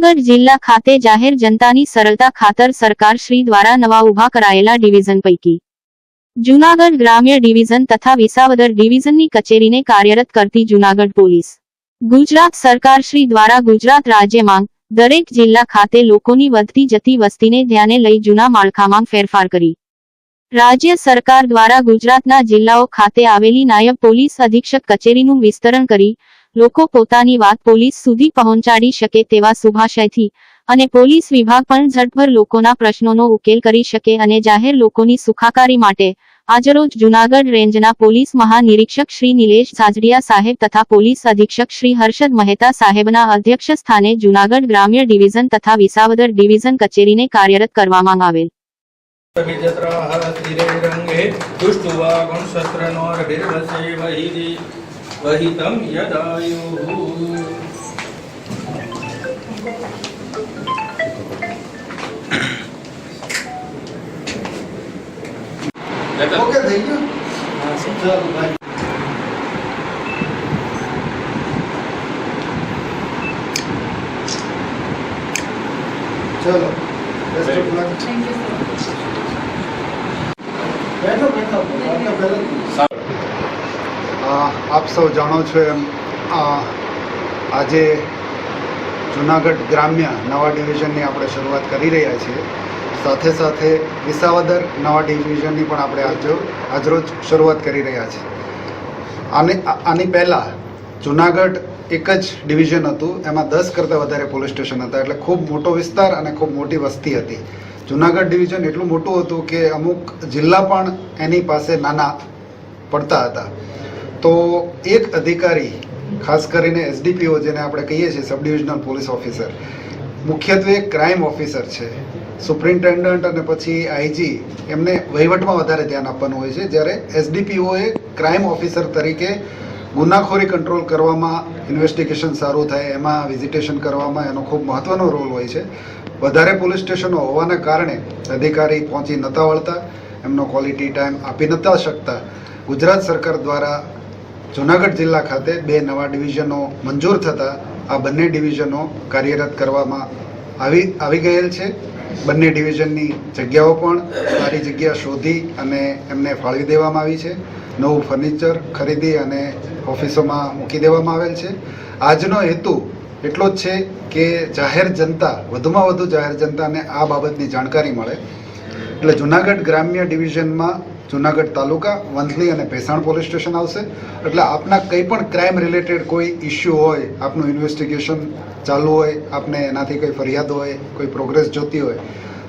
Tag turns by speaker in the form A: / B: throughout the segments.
A: જૂનાગઢ જિલ્લા ખાતે જાહેર જનતાની સરળતા ખાતર સરકાર શ્રી દ્વારા નવા ઊભા કરાયેલા ડિવિઝન પૈકી જૂનાગઢ ગ્રામ્ય ડિવિઝન તથા વિસાવદર ડિવિઝનની કચેરીને કાર્યરત કરતી જૂનાગઢ પોલીસ. ગુજરાત સરકાર શ્રી દ્વારા ગુજરાત રાજ્યમાં દરેક જિલ્લા ખાતે લોકોની વધતી જતી વસ્તીને ધ્યાને લઈ જૂના માળખામાં ફેરફાર કરી. રાજ્ય સરકાર દ્વારા ગુજરાતના જિલ્લાઓ ખાતે આવેલી નાયબ પોલીસ અધિક્ષક કચેરીનું વિસ્તરણ કરી લોકો પોતાની વાત પોલીસ સુધી પહોંચાડી શકે તેવા શુભાશયથી અને પોલીસ વિભાગ પણ ઝડપભર લોકોના પ્રશ્નોનો ઉકેલ કરી શકે અને જાહેર લોકોની સુખાકારી માટે આજરોજ જુનાગઢ રેન્જના પોલીસ મહાનિરીક્ષક શ્રી નિલેશ સાજડિયા સાહેબ તથા પોલીસ અધિક્ષક શ્રી હર્ષદ મહેતા સાહેબના અધ્યક્ષ સ્થાને જુનાગઢ ગ્રામ્ય ડિવિઝન તથા વિસાવદર ડિવિઝન કચેરીને કાર્યરત કરવામાં આવેલ.
B: વિજત્રાહ તીરે રંગે, દુષ્ટુવા ગુણશસ્ત્રનોર્ભિર્વસે વહિતિ વહિતમ યદાયુઃ
C: वहितं यदायुः Okay, thank you. Uh, चलो આપ સૌ જાણો છો એમ આજે જુનાગઢ ગ્રામ્ય નવા ડિવિઝનની આપણે શરૂઆત કરી રહ્યા છીએ. સાથે સાથે વિસાવદર નવા ડિવિઝનની પણ આપણે આજો, આજરોજ શરૂઆત કરી રહ્યા છીએ. આને આની પહેલાં જુનાગઢ એક જ ડિવિઝન હતું, એમાં દસ કરતાં વધારે પોલીસ સ્ટેશન હતા, એટલે ખૂબ મોટો વિસ્તાર અને ખૂબ મોટી વસ્તી હતી. જુનાગઢ ડિવિઝન એટલું મોટું હતું કે અમુક જિલ્લા પણ એની પાસે નાના પડતા હતા. તો એક અધિકારી, ખાસ કરીને એસડીપીઓ જેને આપણે કહીએ છીએ સબ ડિવિઝનલ પોલીસ ઓફિસર, મુખ્યત્વે ક્રાઇમ ઓફિસર છે. સુપ્રિન્ટેન્ડન્ટ અને પછી આઈજી, એમને વહીવટમાં વધારે ધ્યાન આપવાનું હોય છે. જ્યારે એસડીપીઓએ ક્રાઇમ ઓફિસર તરીકે ગુનાખોરી કંટ્રોલ કરવામાં ઇન્વેસ્ટિગેશન સારું થાય, એમાં વિઝિટેશન કરવામાં એનો ખૂબ મહત્ત્વનો રોલ હોય છે. વધારે પોલીસ સ્ટેશનો હોવાના કારણે અધિકારી પહોંચી નહોતા વળતા, એમનો ક્વોલિટી ટાઈમ આપી નહોતા શકતા. ગુજરાત સરકાર દ્વારા જુનાગઢ જિલ્લા ખાતે બે નવા ડિવિઝનો મંજૂર થતાં આ બંને ડિવિઝનો કાર્યરત કરવામાં આવી આવી ગયેલ છે. બંને ડિવિઝનની જગ્યાઓ પણ સારી જગ્યા શોધી અને એમને ફાળવી દેવામાં આવી છે. નવું ફર્નિચર ખરીદી અને ઓફિસોમાં મૂકી દેવામાં આવેલ છે. આજનો હેતુ એટલો જ છે કે જાહેર જનતા, વધુમાં વધુ જાહેર જનતાને આ બાબતની જાણકારી મળે. એટલે જુનાગઢ ગ્રામ્ય ડિવિઝનમાં જુનાગઢ તાલુકા, વંથલી અને ભેસાણ પોલીસ સ્ટેશન આવશે. એટલે આપના કંઈ પણ ક્રાઇમ રિલેટેડ કોઈ ઇસ્યુ હોય, આપનું ઇન્વેસ્ટિગેશન ચાલુ હોય, આપને એનાથી કોઈ ફરિયાદ હોય, કોઈ પ્રોગ્રેસ જોતી હોય,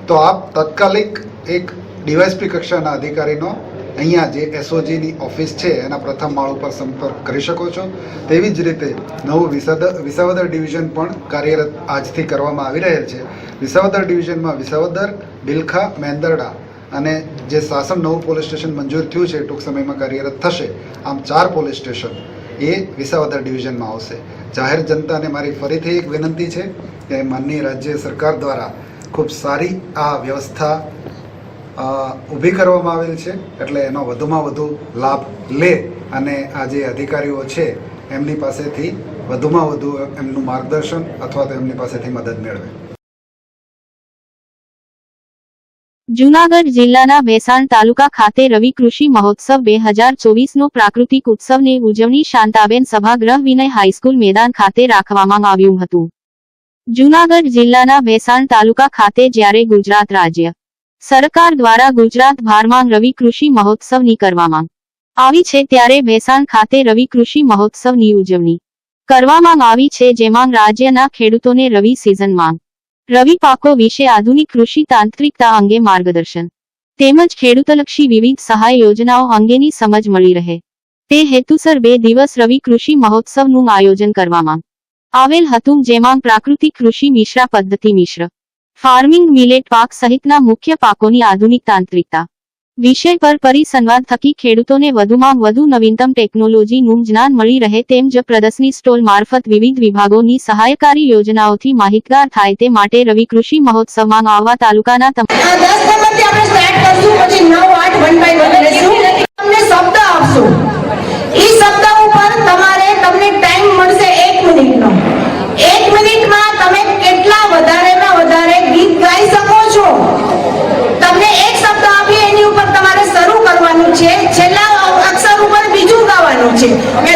C: તો આપ તાત્કાલિક એક ડીવાયસપી કક્ષાના અધિકારીનો અહીંયા જે એસઓજીની ઓફિસ છે, એના પ્રથમ માળ ઉપર સંપર્ક કરી શકો છો. તેવી જ રીતે નવું વિસાવદર ડિવિઝન પણ કાર્યરત આજથી કરવામાં આવી રહેલ છે. વિસાવદર ડિવિઝનમાં વિસાવદર, બિલખા, મેંદરડા અને જે શાસન નવું પોલીસ સ્ટેશન મંજૂર થયું છે, ટૂંક સમયમાં કાર્યરત થશે, આમ ચાર પોલીસ સ્ટેશન એ વિસાવદર ડિવિઝનમાં આવશે. જાહેર જનતાને મારી ફરીથી એક વિનંતી છે કે માનનીય રાજ્ય સરકાર દ્વારા ખૂબ સારી આ વ્યવસ્થા ઊભી કરવામાં આવેલ છે, એટલે એનો વધુમાં વધુ લાભ લે અને આ જે અધિકારીઓ છે, એમની પાસેથી વધુમાં વધુ એમનું માર્ગદર્શન અથવા તો એમની પાસેથી મદદ મેળવે.
A: જૂનાગઢ જિલ્લાના ભેસાણ તાલુકા ખાતે રવિ કૃષિ મહોત્સવ બે હજાર ચોવીસનો પ્રાકૃતિક ઉત્સવની ઉજવણી શાંતાબેન સભાગૃહ વિનય હાઈસ્કૂલ મેદાન ખાતે રાખવામાં આવ્યું હતું. જૂનાગઢ જિલ્લાના ભેસાણ તાલુકા ખાતે જ્યારે ગુજરાત રાજ્ય સરકાર દ્વારા ગુજરાત ભારમાં રવિ કૃષિ મહોત્સવની કરવામાં આવી છે ત્યારે ભેસાણ ખાતે રવિ કૃષિ મહોત્સવની ઉજવણી કરવામાં આવી છે જેમાં રાજ્યના ખેડૂતોને રવિ સિઝનમાં રવિ પાકો વિશે આધુનિક કૃષિ તાંત્રિકતા અંગે માર્ગદર્શન. તેમજ ખેડૂતલક્ષી વિવિધ સહાય યોજનાઓ અંગેની સમજ મળી રહે. તે હેતુસર બે દિવસ રવિ કૃષિ મહોત્સવનું આયોજન કરવામાં આવેલ હતું, જેમાં પ્રાકૃતિક કૃષિ મિશ્રા પદ્ધતિ મિશ્ર. ફાર્મિંગ મિલેટ પાક સહિતના મુખ્ય પાકોની આધુનિક તાંત્રિકતા. વિષય પર પરિસંવાદ થકી ખેડૂતોને વધુમાં વધુ નવીનતમ ટેકનોલોજીનું જ્ઞાન મળી રહે તેમ જ પ્રદર્શની સ્ટોલ મારફત વિવિધ વિભાગોની સહાયકારી યોજનાઓથી માહિતગાર થાય તે માટે રવિ કૃષિ મહોત્સવમાં આવવા તાલુકાના તમામ
D: છે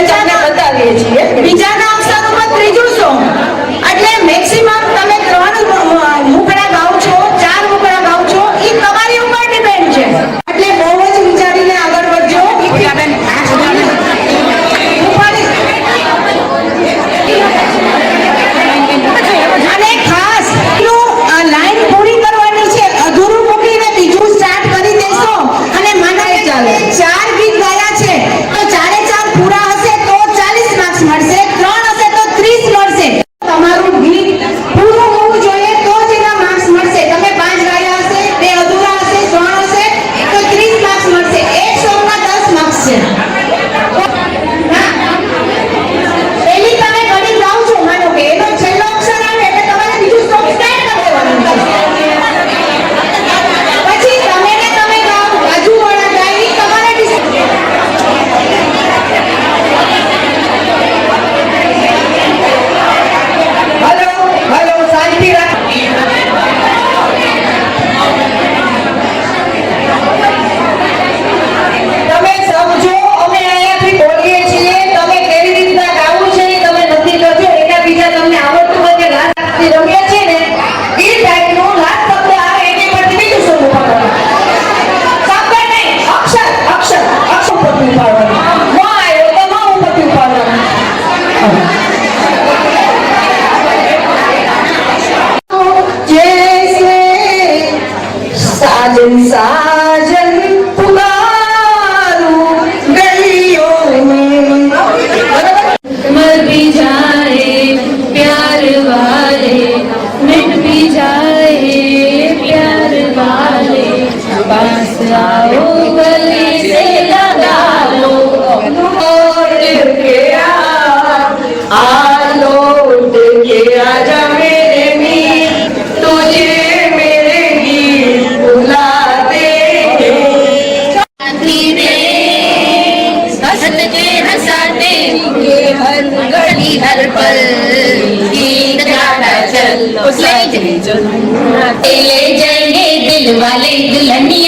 E: எண்ணிய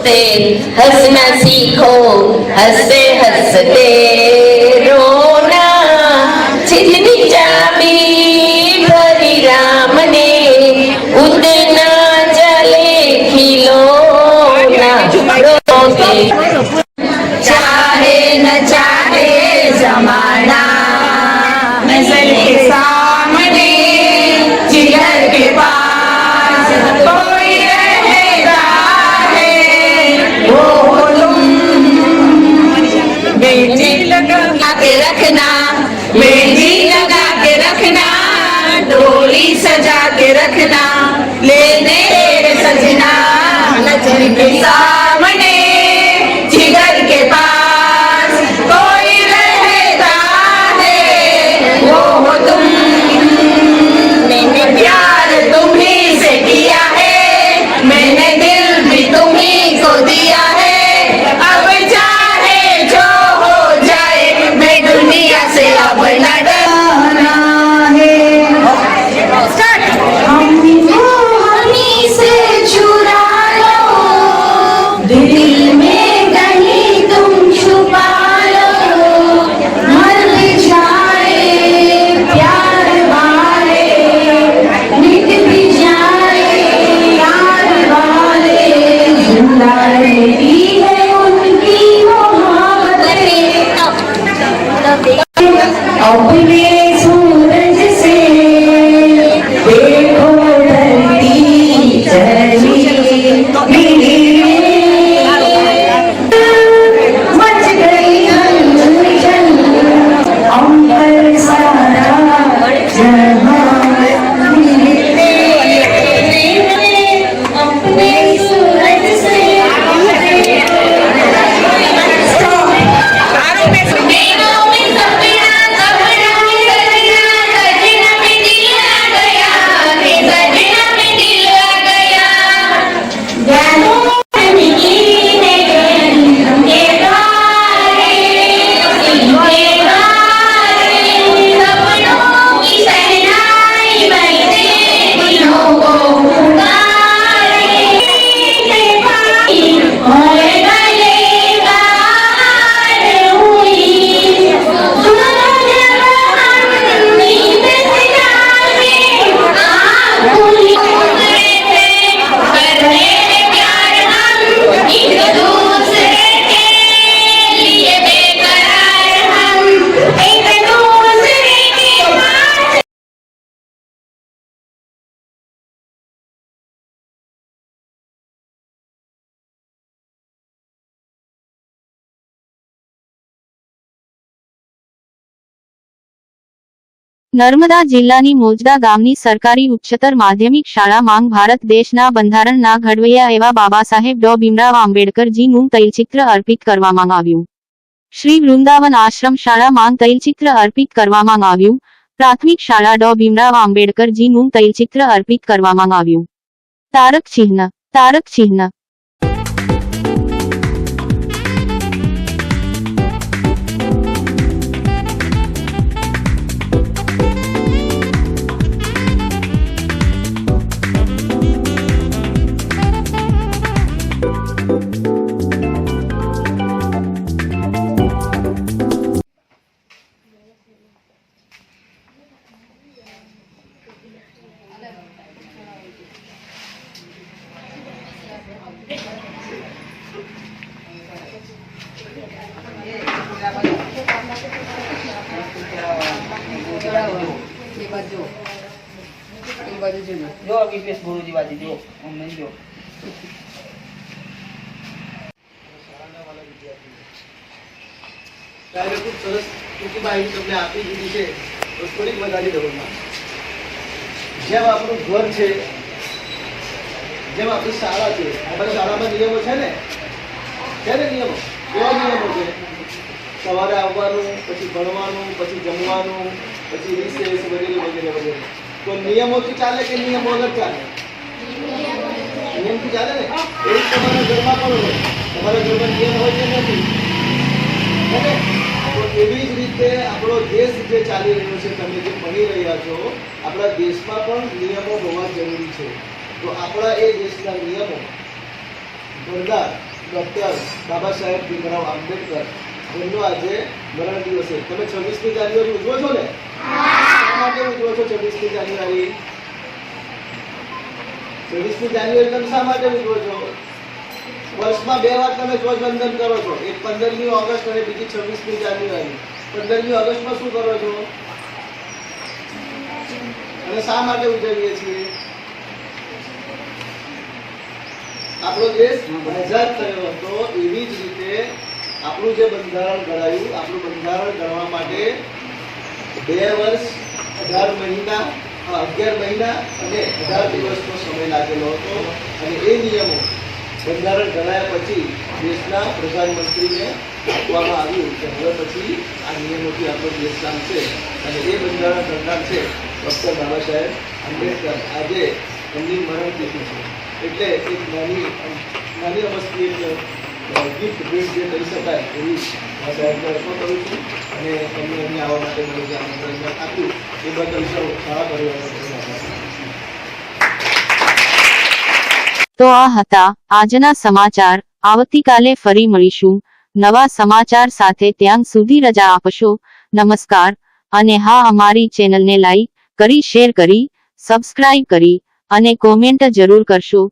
E: रोते रोते हंसना सीखो हंसते हंसते
A: નર્મદા જિલ્લાની મોજદા ગામની સરકારી ઉચ્ચતર માધ્યમિક શાળા માંગ ભારત દેશના બંધારણના ઘડવૈયા એવા બાબા સાહેબ ડો. ભીમરાવ આંબેડકરજીનું તૈલચિત્ર અર્પિત કરવામાં આવ્યું. શ્રી વૃંદાવન આશ્રમ શાળા માંગ તૈલચિત્ર અર્પિત કરવામાં આવ્યું. પ્રાથમિક શાળા ડો. ભીમરાવ આંબેડકરજીનું તૈલચિત્ર અર્પિત કરવામાં આવ્યું. તારક ચિહ્ન તારક ચિહ્ન.
F: ત્યારે ખૂબ સરસ ટૂંકી માહિતી તમને આપી દીધી છે. થોડીક વધારી દઉં જેમ આપણું ઘર છે, જેમ આપણી શાળા છે આપણા શાળામાં નિયમો છે ને? છે ને નિયમો? કેવા નિયમો છે. સવારે આવવાનું, પછી ભણવાનું, પછી જમવાનું, પછી રિસેસ વગેરે વગેરે વગેરે. તો નિયમોથી ચાલે કે નિયમો વગર ચાલે? નિયમથી ચાલે ને? એવું તમારા ઘરમાં પણ હોય. તમારા ઘરમાં નિયમ હોય કે નથી? એવી જ રીતે આપણો દેશ જે ચાલી રહ્યો છે, તમે જે ભણી રહ્યા છો, આપણા દેશમાં પણ નિયમો હોવા જરૂરી છે. તો આપણા એ દેશના નિયમો, સરદાર ડૉક્ટર બાબા સાહેબ ભીમરાવ આંબેડકર, એમનો આજે મરણ દિવસ છે. તમે છવ્વીસમી જાન્યુઆરી ઉજવો છો ને? માટે ઉજવો છો છવ્વીસમી જાન્યુઆરી? છવ્વીસમી જાન્યુઆરી તમે શા માટે ઉજવો છો? વર્ષમાં બે વાર તમે ધ્વજવંદન કરો છો. એક પંદરમી ઓગસ્ટ અને બીજી છવ્વીસમી જાન્યુઆરી. પંદરમી ઓગસ્ટમાં શું કરો છો? અને શા માટે ઉજવીએ છીએ? આપણો દેશ આઝાદ થયો હતો એવી જ રીતે આપણું જે બંધારણ ઘડાયું, આપણું બંધારણ ઘડવા માટે બે વર્ષ, અઢાર મહિના અગિયાર મહિના અને અઢાર દિવસનો સમય લાગેલો હતો. અને એ નિયમો બંધારણ ઘડાયા પછી દેશના પ્રધાનમંત્રીને આપવામાં આવ્યું કે હવે પછી આ નિયમોથી આપણો દેશ ચાલશે અને એ બંધારણ ઘડનાર છે, ડૉક્ટર બાબા સાહેબ આંબેડકર. આજે એમની મરણ તિથિ છે. એટલે એક નાની નાની અમસ્તી એક ગિફ્ટ ભેટ જે કરી શકાય એવી આ સાહેબને અર્પણ કરું છું. અને એમને અહીંયા આવવા માટે મને જે આમંત્રણ આપ્યું, એ બદલ સૌ સારા પરિવારનો
A: તો આ હતા આજના સમાચાર. આવતીકાલે ફરી મળીશું. નવા સમાચાર સાથે ત્યાં સુધી રજા આપશો. નમસ્કાર. અને હા, અમારી ચેનલને લાઈક કરી, શેર કરી, સબસ્ક્રાઇબ કરી અને કોમેન્ટ જરૂર કરશો.